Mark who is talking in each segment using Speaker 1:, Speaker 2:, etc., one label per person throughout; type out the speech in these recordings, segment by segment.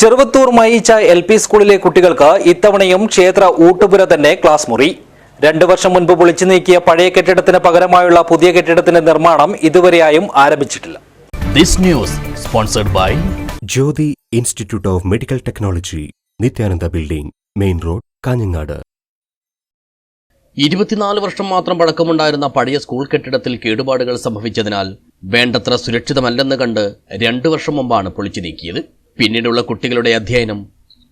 Speaker 1: Cheruvathur മയിച്ച L P സ്കൂളിലെ കുട്ടികൾക്ക് ഇത്തവണയും ക്ഷേത്ര ഊട്ടുപുര തന്നെ ക്ലാസ് മുറി. രണ്ടു വർഷം മുൻപ് പൊളിച്ചു നീക്കിയ പഴയ കെട്ടിടത്തിന് പകരമായുള്ള പുതിയ കെട്ടിടത്തിന്റെ നിർമ്മാണം ഇതുവരെയായും ആരംഭിച്ചിട്ടില്ല.
Speaker 2: This news sponsored by
Speaker 3: Jyothi Institute of Medical Technology Nithyananda Building Main Road Kanhangad.
Speaker 2: ഇരുപത്തിനാല് വർഷം മാത്രം പഴക്കമുണ്ടായിരുന്ന പഴയ സ്കൂൾ കെട്ടിടത്തിൽ കേടുപാടുകൾ സംഭവിച്ചതിനാൽ വേണ്ടത്ര സുരക്ഷിതമല്ലെന്ന് കണ്ട് രണ്ടു വർഷം മുമ്പാണ് പൊളിച്ചു നീക്കിയത്. പിന്നീടുള്ള കുട്ടികളുടെ അധ്യയനം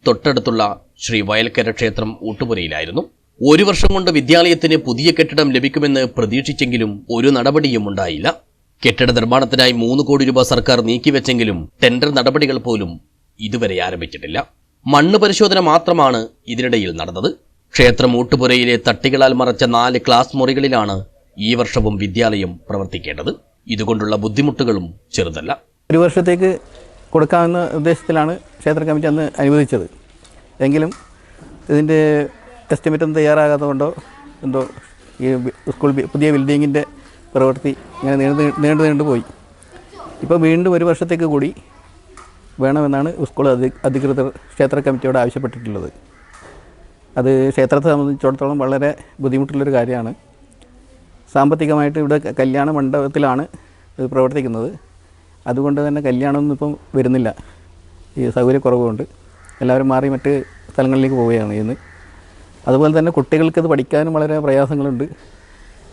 Speaker 2: തൊട്ടടുത്തുള്ള ശ്രീ വയൽക്കര ക്ഷേത്രം ഊട്ടുപുരയിലായിരുന്നു. ഒരു വർഷം കൊണ്ട് വിദ്യാലയത്തിന് പുതിയ കെട്ടിടം ലഭിക്കുമെന്ന് പ്രതീക്ഷിച്ചെങ്കിലും ഒരു നടപടിയും ഉണ്ടായില്ല. കെട്ടിട നിർമ്മാണത്തിനായി മൂന്ന് കോടി രൂപ സർക്കാർ നീക്കിവെച്ചെങ്കിലും ടെൻഡർ നടപടികൾ പോലും ഇതുവരെ ആരംഭിച്ചിട്ടില്ല. മണ്ണ് പരിശോധന മാത്രമാണ് ഇതിനിടയിൽ നടന്നത്. ക്ഷേത്രം ഊട്ടുപുരയിലെ തട്ടികളാൽ മറച്ച നാല് ക്ലാസ് മുറികളിലാണ് ഈ വർഷവും വിദ്യാലയം പ്രവർത്തിക്കേണ്ടത്. ഇതുകൊണ്ടുള്ള ബുദ്ധിമുട്ടുകളും ചെറുതല്ല.
Speaker 4: ഒരു വർഷത്തേക്ക് കൊടുക്കാമെന്ന ഉദ്ദേശത്തിലാണ് ക്ഷേത്ര കമ്മിറ്റി അന്ന് അനുവദിച്ചത്. എങ്കിലും ഇതിന്റെ എസ്റ്റിമേറ്റ് ഒന്നും തയ്യാറാകാത്തതുകൊണ്ടോ എന്തോ ഈ സ്കൂൾ പുതിയ ബിൽഡിങ്ങിന്റെ പ്രവൃത്തി ഇങ്ങനെ നീണ്ടു നീണ്ടു നീണ്ടു പോയി. ഇപ്പോൾ വീണ്ടും ഒരു വർഷത്തേക്ക് കൂടി വേണമെന്നാണ് സ്കൂൾ അധി അധികൃതർ ക്ഷേത്ര കമ്മിറ്റിയോട് ആവശ്യപ്പെട്ടിട്ടുള്ളത്. അത് ക്ഷേത്രത്തെ സംബന്ധിച്ചിടത്തോളം വളരെ ബുദ്ധിമുട്ടുള്ളൊരു കാര്യമാണ്. സാമ്പത്തികമായിട്ട് ഇവിടെ കല്യാണ മണ്ഡപത്തിലാണ് ഇത് പ്രവർത്തിക്കുന്നത്. അതുകൊണ്ട് തന്നെ കല്യാണമൊന്നും ഇപ്പം വരുന്നില്ല. ഈ സൗകര്യക്കുറവുകൊണ്ട് എല്ലാവരും മാറി മറ്റ് സ്ഥലങ്ങളിലേക്ക് പോവുകയാണ് ഇന്ന്. അതുപോലെ തന്നെ കുട്ടികൾക്ക് ഇത് പഠിക്കാനും വളരെ പ്രയാസങ്ങളുണ്ട്.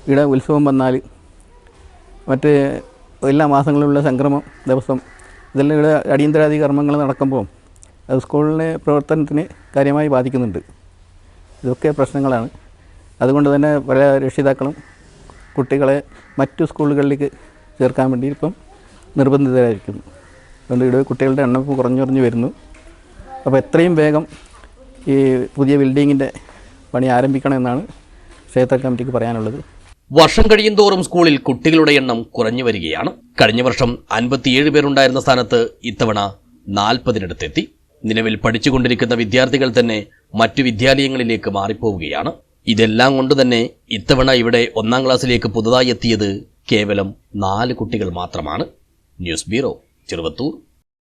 Speaker 4: ഇവിടെ ഉത്സവം വന്നാൽ മറ്റ് എല്ലാ മാസങ്ങളിലുള്ള സംക്രമം ദിവസം ഇതെല്ലാം ഇവിടെ അടിയന്തരാധി കർമ്മങ്ങൾ നടക്കുമ്പോൾ അത് സ്കൂളിലെ പ്രവർത്തനത്തിന് കാര്യമായി ബാധിക്കുന്നുണ്ട്. ഇതൊക്കെ പ്രശ്നങ്ങളാണ്. അതുകൊണ്ട് തന്നെ പല രക്ഷിതാക്കളും കുട്ടികളെ മറ്റു സ്കൂളുകളിലേക്ക് ചേർക്കാൻ വേണ്ടി ഇപ്പം നിർബന്ധിതരായിരിക്കുന്നു. അതുകൊണ്ട് ഇവിടെ കുട്ടികളുടെ എണ്ണം കുറഞ്ഞു കുറഞ്ഞു വരുന്നു. അപ്പോൾ എത്രയും വേഗം ഈ പുതിയ ബിൽഡിങ്ങിന്റെ പണി ആരംഭിക്കണമെന്നാണ് ക്ഷേത്ര കമ്മിറ്റിക്ക് പറയാനുള്ളത്.
Speaker 2: വർഷം കഴിയും തോറും സ്കൂളിൽ കുട്ടികളുടെ എണ്ണം കുറഞ്ഞു വരികയാണ്. കഴിഞ്ഞ വർഷം അൻപത്തിയേഴ് പേരുണ്ടായിരുന്ന സ്ഥാനത്ത് ഇത്തവണ നാൽപ്പതിനടുത്തെത്തി. നിലവിൽ പഠിച്ചുകൊണ്ടിരിക്കുന്ന വിദ്യാർത്ഥികൾ തന്നെ മറ്റു വിദ്യാലയങ്ങളിലേക്ക് മാറിപ്പോവുകയാണ്. ഇതെല്ലാം കൊണ്ട് തന്നെ ഇത്തവണ ഇവിടെ ഒന്നാം ക്ലാസ്സിലേക്ക് പുതുതായി എത്തിയത് കേവലം നാല് കുട്ടികൾ മാത്രമാണ്. News bureau Cheruvathur